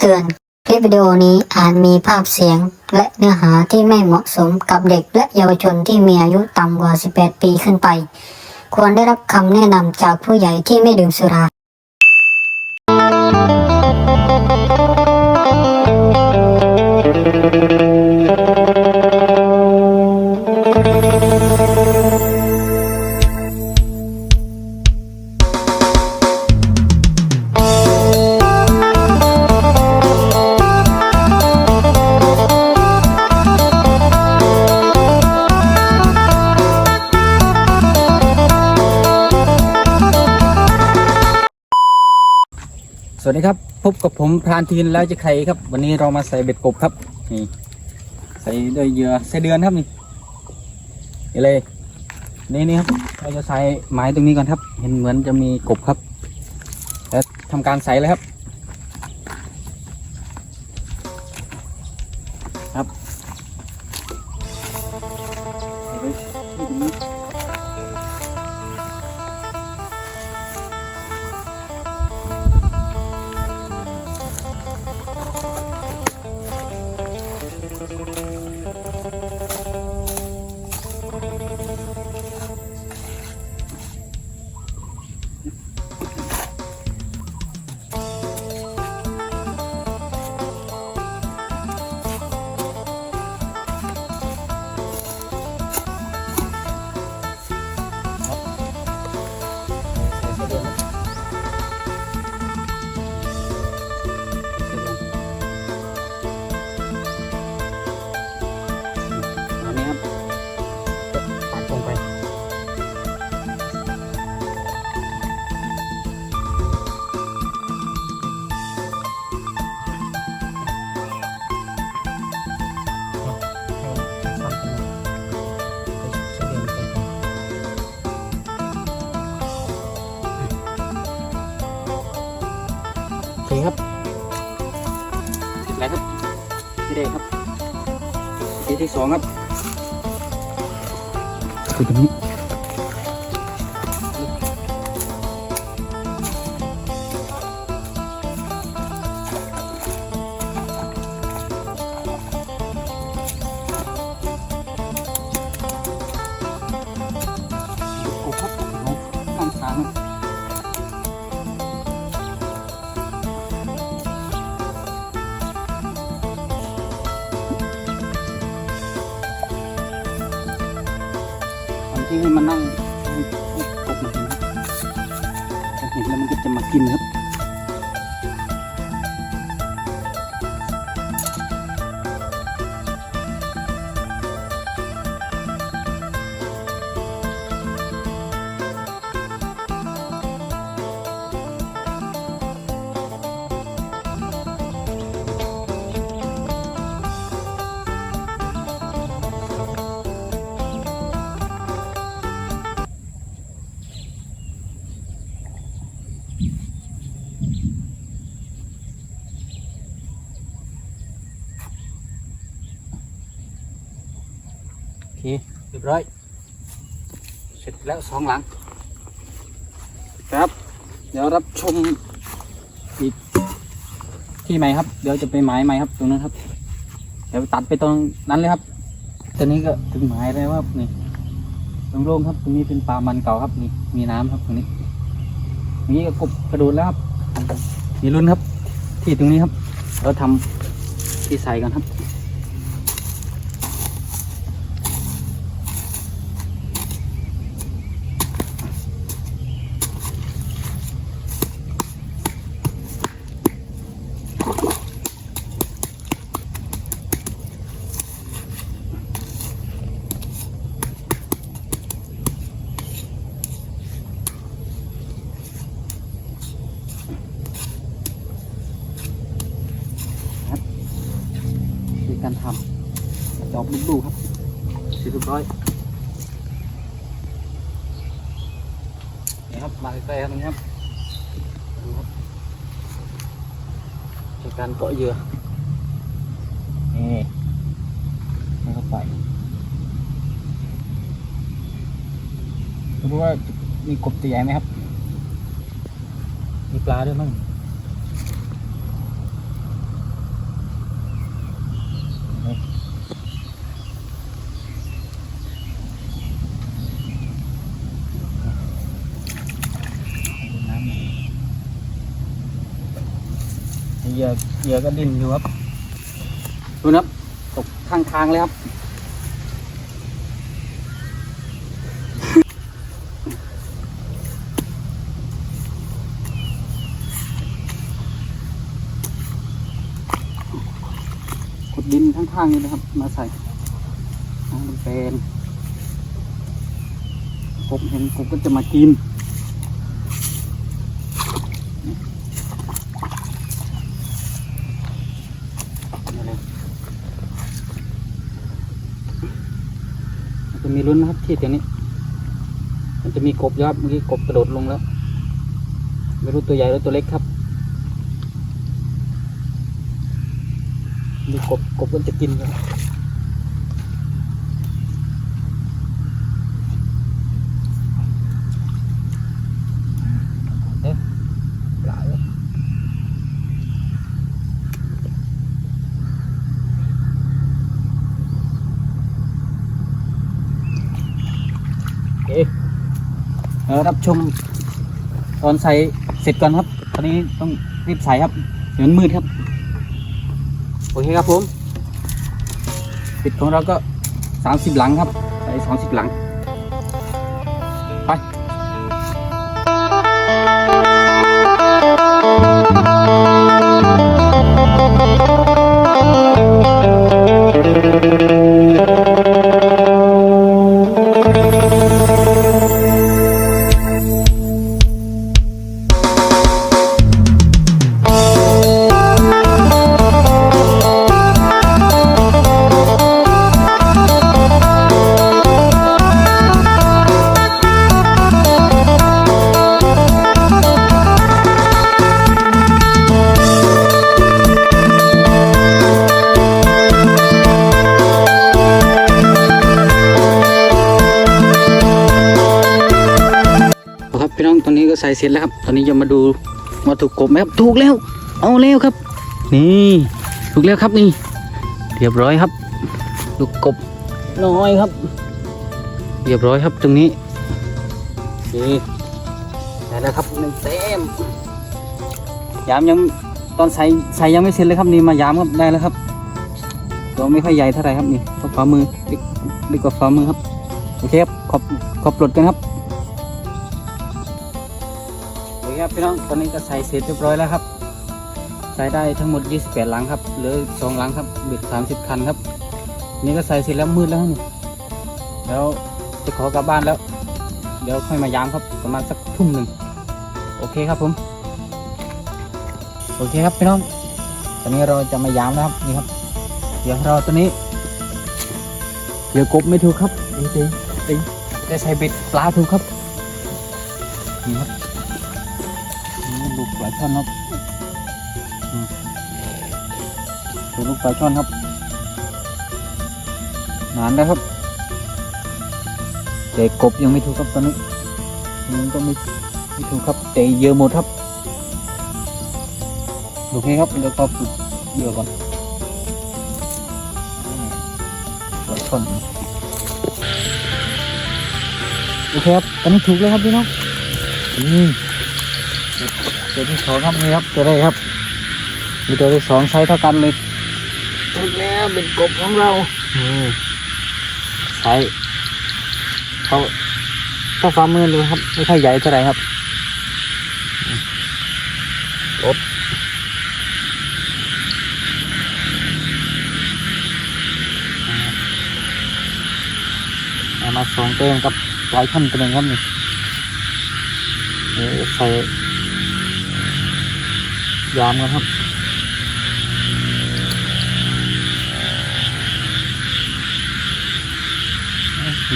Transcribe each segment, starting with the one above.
เตือน คลิปวิดีโอนี้อาจมีภาพเสียง และเนื้อหาที่ไม่เหมาะสมกับเด็กและเยาวชนที่มีอายุต่ำกว่า 18 ปีขึ้นไป ควรได้รับคำแนะนำจากผู้ใหญ่ที่ไม่ดื่มสุราส กับผมพรานทีนแล้วจะใครครับ วันนี้เรามาใส่เบ็ดกบครับนี่ใส่ด้วยเหยื่อใส่เดือนครับนี่นี่เลยนี่นี่ครับเราจะใส่ไม้ตรงนี้ก่อนครับ เห็นเหมือนจะมีกบครับแล้วทำการใส่เลยครับ ครับ ที่สองครับคือตรงนี้ ร้อย เสร็จแล้วสองหลัง ครับ เดี๋ยวรับชมอีกที่ใหม่ครับ เดี๋ยวจะไปหมายใหม่ครับ ตรงนั้นครับ เดี๋ยวตัดไปตรงนั้นเลยครับตอนนี้ก็ถึงหมายแล้วครับนี่โล่งๆครับ ตรงนี้เป็นป่ามันเก่าครับนี่มีน้ำครับตรงนี้ตรงนี้ก็กบกระโดดแล้วครับมีรุ่นครับ ที่ตรงนี้ครับ เราทำที่ใส่กันครับ คือการทำจอบ ลูกๆครับสร็จเรียบร้อยนี่ครับมาใกล้ๆครับนี้ครับดูครับในการเกาะเหยื่อนี่นี่เข้าไปรู้ว่ามีกบตัวใหญ่ไหมครับ มีปลาด้วยมั้งนี่น้ำหน่อยเห ยื่อเหยื่อก็ดิ้นอยู่ครับ ดูนะครับตกข้างทางเลยครับ ขุดดินข้างๆนี่นะครับ มาใส่มันเป็นกบเห็นกบก็จะมากิน มีลุ้นนะครับที่เดี๋ยวนี้ มันจะมีกบครับเมื่อกี้กบกระโดดลงแล้วไม่รู้ตัวใหญ่หรือตัวเล็กครับ มีกบกบก็จะกินครับเอ๊ะปลาเลยโอเคเออ รับชมตอนใส่เสร็จก่อนครับ ตอนนี้ต้องรีบใส่ครับ เดี๋ยวมันมืดครับ โอเคครับผมปิดของเราก็ 30 หลังครับใส่30 หลัง ใส่เสร็จแล้วครับ ตอนนี้จะมาดูว่าถูกกบไหมครับ ถูกแล้ว เอาแล้วครับ นี่ถูกแล้วครับนี่ เรียบร้อยครับลูกกบน้อยครับ เรียบร้อยครับตรงนี้โอเคได้แล้วครับหนึ่งเต็มยามยังตอนใส่ใส่ยังไม่เสร็จเลยครับนี่มายามครับได้แล้วครับตัวไม่ค่อยใหญ่เท่าไหร่ครับนี่ก็ฝ่ามือเล็กเล็กกว่าฝ่ามือครับโอเคครับขอบขอบปลดกันครับ ครับพี่น้องตอนนี้ก็ใส่เสร็จเรียบร้อยแล้วครับ ใส่ได้ทั้งหมด 28 หลังครับเหลือสองหลังครับบิด30 คันครับ นี่ก็ใส่เสร็จแล้วมืดแล้วนี่แล้วจะขอกลับบ้านแล้ว เดี๋ยวค่อยมายามครับประมาณสักทุ่มหนึ่งโอเคครับผมโอเคครับพี่น้องตอนนี้เราจะมายามแล้วครับนี่ครับ เดี๋ยวเราตัวนี้เดี๋ยวกบไม่ถูกครับจริงๆจริงได้ใส่เบ็ดปลาถูกครับนี่ครับ นี่ลูกปลาช่อนครับถูลูกปลาช่อนครับ นานแล้วครับแต่กบยังไม่ถูกครับตอนนี้มันก็ไม่ไม่ถูกครับแต่เยอะหมดครับโอเคครับเดี๋ยวก็ฝึกเยอะก่อนปลาช่อนโอเคครับตอนนี้ถูกแล้วครับพี่น้องอืม ตัวที่สองครับนี่ครับตัวแรกครับ มีตัวที่สองไซส์เท่ากันเลยถูกแล้วเป็นกบของเราอืมไซส์เขาถ้าฝ่ามือเลยครับ ไม่ค่อยใหญ่เท่าไหร่ครับกบเอามาสองเต้มกับปลายท่อนตัวหนึ่งครับนี่เออใส่ ยามกันครับ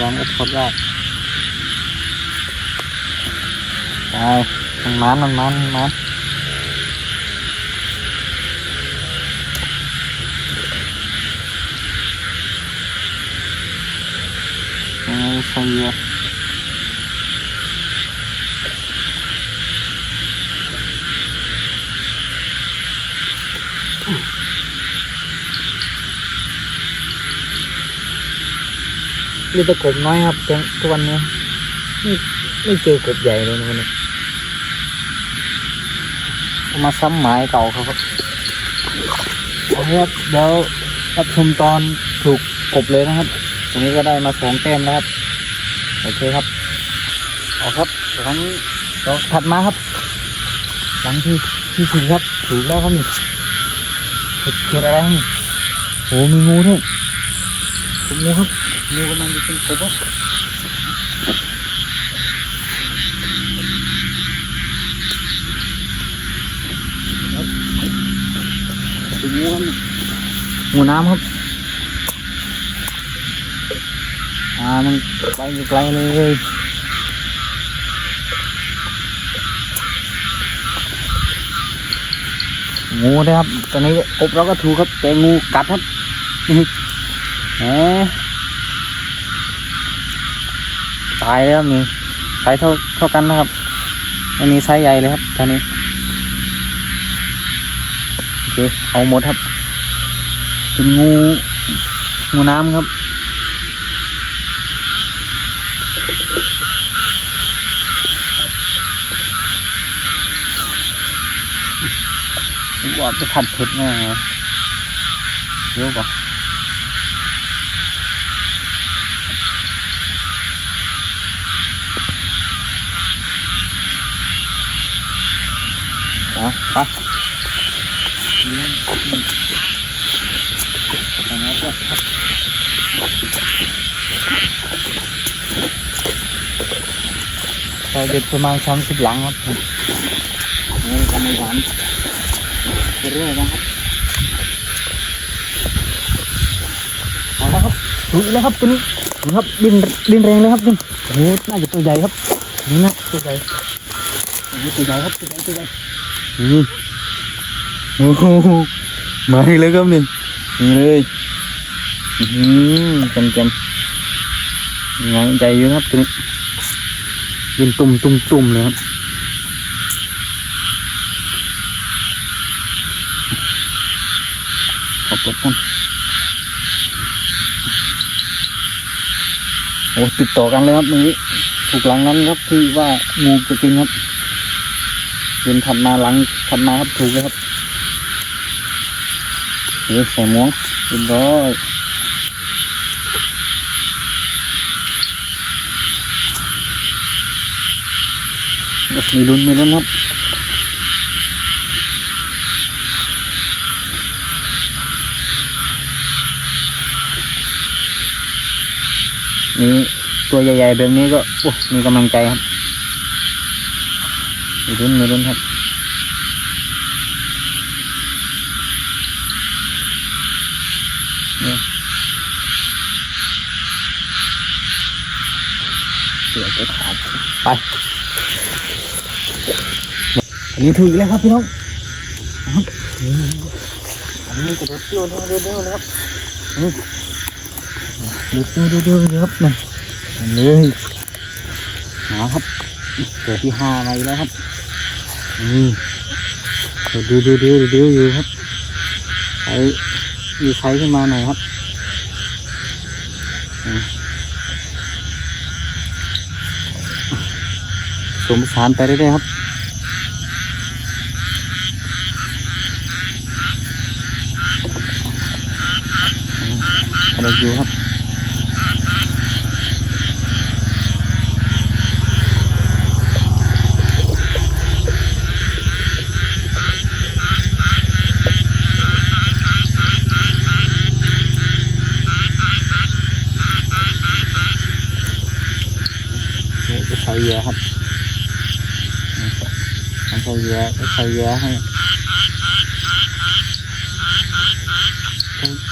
ยามก็ทดได้ไปมันมันมันมันมันเอาใส่เยอะ มีแต่กบน้อยครับทุกวันนี้ไม่ไม่เจอกบใหญ่เลยนะวันนี้มาซ้ำหมายเก่าครับโอเคครับเดี๋ยวรับชมตอนถูกกบเลยนะครับ ตรงนี้ก็ได้มาสองแต้มแล้วครับ โอเคครับเอาครับหลังเราถัดมาครับ หลังที่ที่ถูกครับถูกแล้วครับนี่เห็ดอะไรครับโอ้มีงูด้วยงูครับ งูกำลังจะเป็นกบครับเป็นงูครับนี่งูน้ำครับ อ่า มันไปอยู่ไกลเลยงูนะครับ ตอนนี้กบเราก็ถูกครับ แต่งูกัดครับแหม ตายแล้วนี่ไซส์เท่าเท่ากันนะครับไม่มีไซส์ใหญ่เลยครับตอนนี้โอเคเอาหมดครับเป็นงูงูน้ำครับว่าจะผัดเผ็ดแน่เยอะกว่า เอาไปเราเด็ดประมาณสามสิบหลังครับนี่ทำไม่ทันเรื่อยนะครับเอาละครับถูกแล้วครับตัวนี้ดูครับดินดินแรงเลยครับดินโอ้โหน่าจะตัวใหญ่ครับนี่นะตัวใหญ่ตัวใหญ่ครับตัวใหญ่ตัวใหญ่ โอ้โหมาอีกแล้วครับนี่นี่เลยอืมเต็มเต็มงานใหญ่อกครับตัวนี้ดินตุ่มตุ่มตุ่มเลยครับขอบคุณโอ้ติดต่อกันเลยครับนี้ถูกหลังนั้นครับที่ว่างูจะกินครับ เดินถัดมาหลังถัดมาครับถูกเลยครับเฮ้ยใส่หมวกเรียบร้อยมีลุ้นมีลุ้นครับนี่ตัวใหญ่ๆแบบนี้ก็โอ้มีกำลังใจครับ มีรุ่นมีรุ่นครับนี่เสือจะขาดไปอันนี้ถูกอีกแล้วครับพี่น้องนะครับอันนี้กระโดดเตี้ยวเตี้ยวเตี้ยวเลยครับนี่ดูดูดูดูครับนี่เลยนะครับตัวที่ห้ามาอีกแล้วครับ นี่ดูดูดูดูดูอยู่ครับใช้มีไซส์ขึ้นมาหน่อยครับอืมสมสานไปเรื่อยๆครับอะไรอยู่ครับ นี่จะใส่เหยื่อครับนี่ต้องใส่เหยื่อต้อง ใส่เหยื่อให้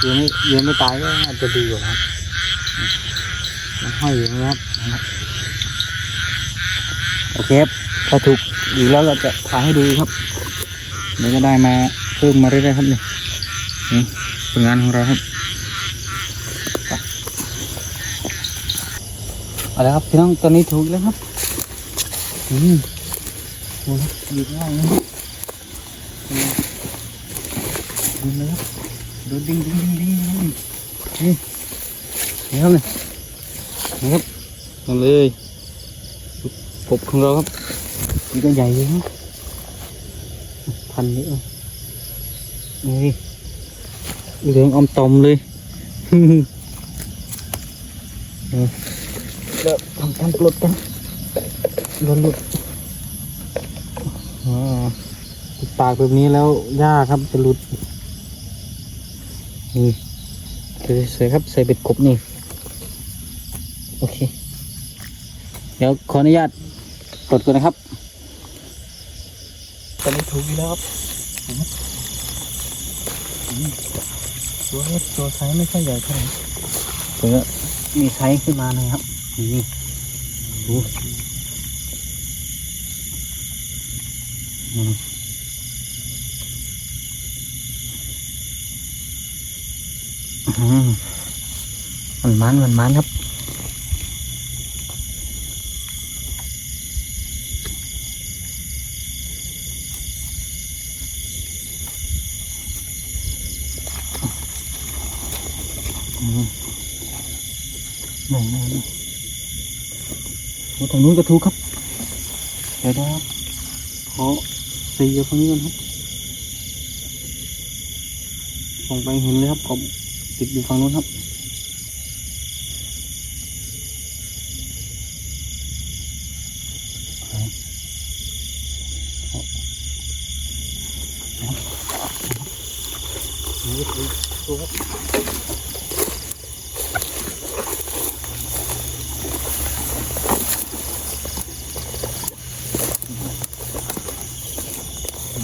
ยื่อไม่ยื่อไม่ตายก็อาจจะดีกว่าครับนี่มันห้อยอย่างนี้ครับนะครับ โอเคครับถ้าถูกอีแล้วเราจะถ่ายให้ดูครับเดี๋ยวก็ได้มาเพิ่มมาเรื่อยๆครับนี่นี่ผลงานของเราครับไปเอาละครับพี่น้องตอนนี้ถูกแล้วครับอืมโอ้ยหยุดง่ายนะ ดูเลยครับดูดิ้งดิ้งดิ้งดิ้งนี่นี่นี่ครับนี่นะครับมาเลยกบของเราครับนี่ก็ใหญ่เลยนะพันนี้อะนี่เหลืองอมตอมเลยเดี๋ยวทำการปลดกันหลุดหลุดปากแบบนี้แล้วยากครับจะหลุด นี่สวยๆครับใส่เบ็ดกบนี่ โอเค เดี๋ยวขออนุญาตกดก่อนนะครับตอนนี้ถูกอยู่แล้วครับตัวเล็กตัวไซส์ไม่ค่อยใหญ่เท่าไหร่แต่ก็มีไซส์ขึ้นมาหน่อยครับ นี่ดู มันมันมันมันครับอืมไหนไหนไหนโอ้ทางนู้นก็ถูครับ เดี๋ยวนะครับขอตีอยู่ตรงนี้ก่อนครับส่งไปเห็นเลยครับผม ติดอยู่ฝั่งนู้นครับนี่ก็ถูกถูกครับ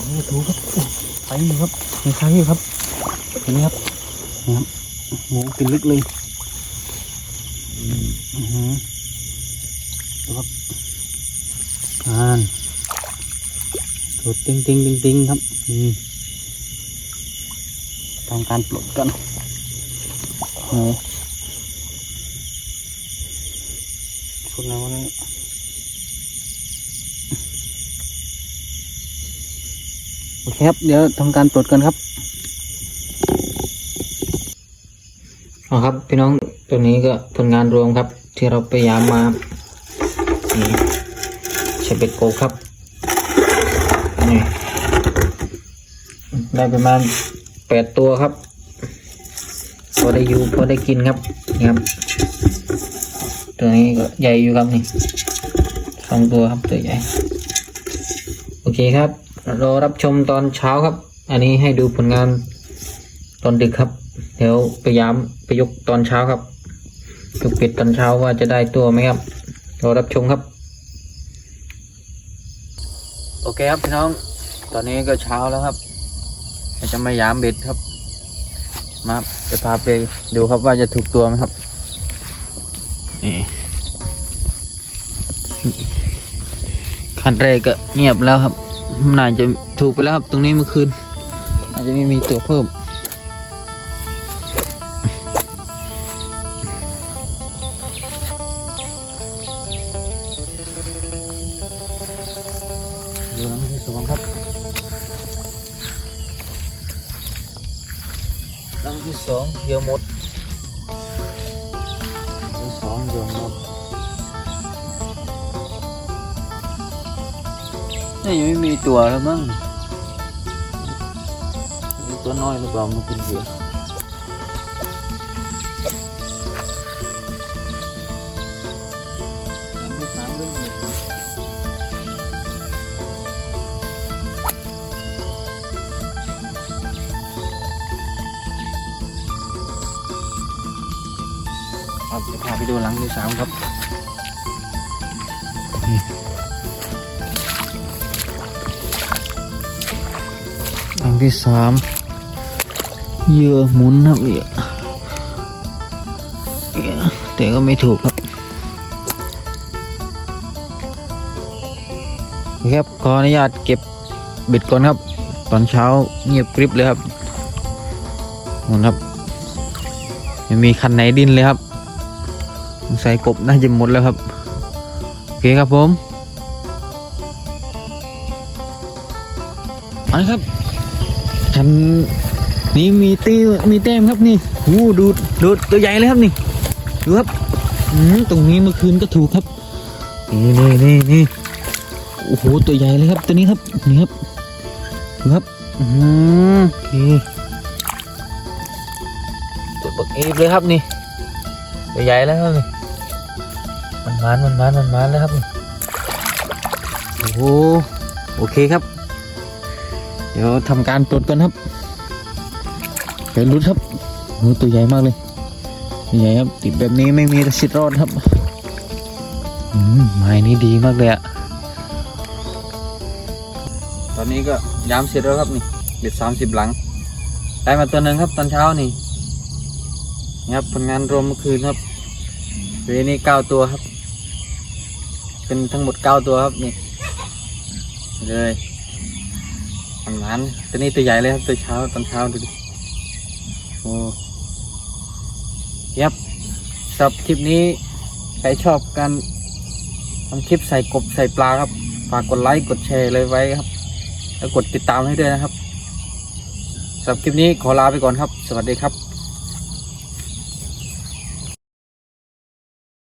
นี่ถูกครับไปอยู่ครับมีใครอยู่ครับเห็นไหมครับนี่ครับ โอ้โหกินลึกเลยอือหือครับอ่านถูกติ้งติ้งติ้งติ้งครับอืมทำการปลดกันโอ้โหชุดไหนวะเนี่ยโอเคครับ เดี๋ยวทำการตรวจกันครับ เอาครับ พี่น้องตัวนี้ก็ผลงานรวมครับ ที่เราพยายามมานี่เชเบตโกครับนี่ได้ประมาณแปดตัวครับ พอได้อยู่พอได้กินครับนี่ครับตัวนี้ก็ใหญ่อยู่ครับนี่สองตัวครับตัวใหญ่ โอเคครับรอรับชมตอนเช้าครับ อันนี้ให้ดูผลงานตอนดึกครับ เดี๋ยวพยายามไปยกตอนเช้าครับยกเป็ดตอนเช้าว่าจะได้ตัวไหมครับรอรับชมครับ โอเคครับพี่น้อง ตอนนี้ก็เช้าแล้วครับเดี๋ยวจะมายามเบ็ดครับ มาจะพาไปดูครับว่าจะถูกตัวไหมครับนี่คันแรกก็เงียบแล้วครับน่าจะถูกไปแล้วครับตรงนี้เมื่อคืนอาจจะไม่มีตัวเพิ่ม ดูน้ำที่สองครับลังที่สองเหยื่อหมดลังที่สองเหยื่อหมดนี่ยังไม่มีตัวแล้วมั้งมีตัวน้อยหรือเปล่ามากินเหยื่อน้ เอาจะพาไปดูหลังที่สามครับครั้งที่สามเยื่อหมุนครับเยอเหยื่อแต่ก็ไม่ถูกครับครับขออนุญาตเก็บเบ็ดก่อนครับ ตอนเช้าเงียบกริบเลยครับมุนครับไม่มีคันไหนดิ้นเลยครับ งสัยกบน่าจะหมดแล้วครับ โอเคครับผมไปครับคันนี้มีตีมีแต้มครับนี่โอ้ดูดดูดตัวใหญ่เลยครับนี่ดูครับตรงนี้เมื่อคืนก็ถูกครับ นี่นี่นี่นี่โอ้โหตัวใหญ่เลยครับตัวนี้ครับนี่ครับดูครับอืมโอเคตัวบักเอฟเลยครับนี่ตัวใหญ่แล้วครับนี่ มันมันมันมันมันมันแล้วครับโอ้โหโอเคครับ เดี๋ยวทำการปลดก่อนครับเดี๋ยวรุดครับโอ้โหตัวใหญ่มากเลยใหญ่ครับติดแบบนี้ไม่มีสิทธิ์รอดครับอืมไม้นี้ดีมากเลยอะตอนนี้ก็ยามเสร็จแล้วครับนี่เบ็ดสามสิบหลัง ได้มาตัวหนึ่งครับตอนเช้านี่นี่ครับผลงานรวมเมื่อคืนครับเวนี่เก้าตัวครับ เป็นทั้งหมดเก้าตัวครับนี่เลยผลงานตัวนี้ตัวใหญ่เลยครับตัวเช้าตอนเช้าดูดิโอ้ยับสำหรับคลิปนี้ใครชอบการทำคลิปใส่กบใส่ปลาครับฝากกดไลค์กดแชร์เลยไว้ครับ แล้วกดติดตามให้ด้วยนะครับสำหรับคลิปนี้ขอลาไปก่อนครับ สวัสดีครับ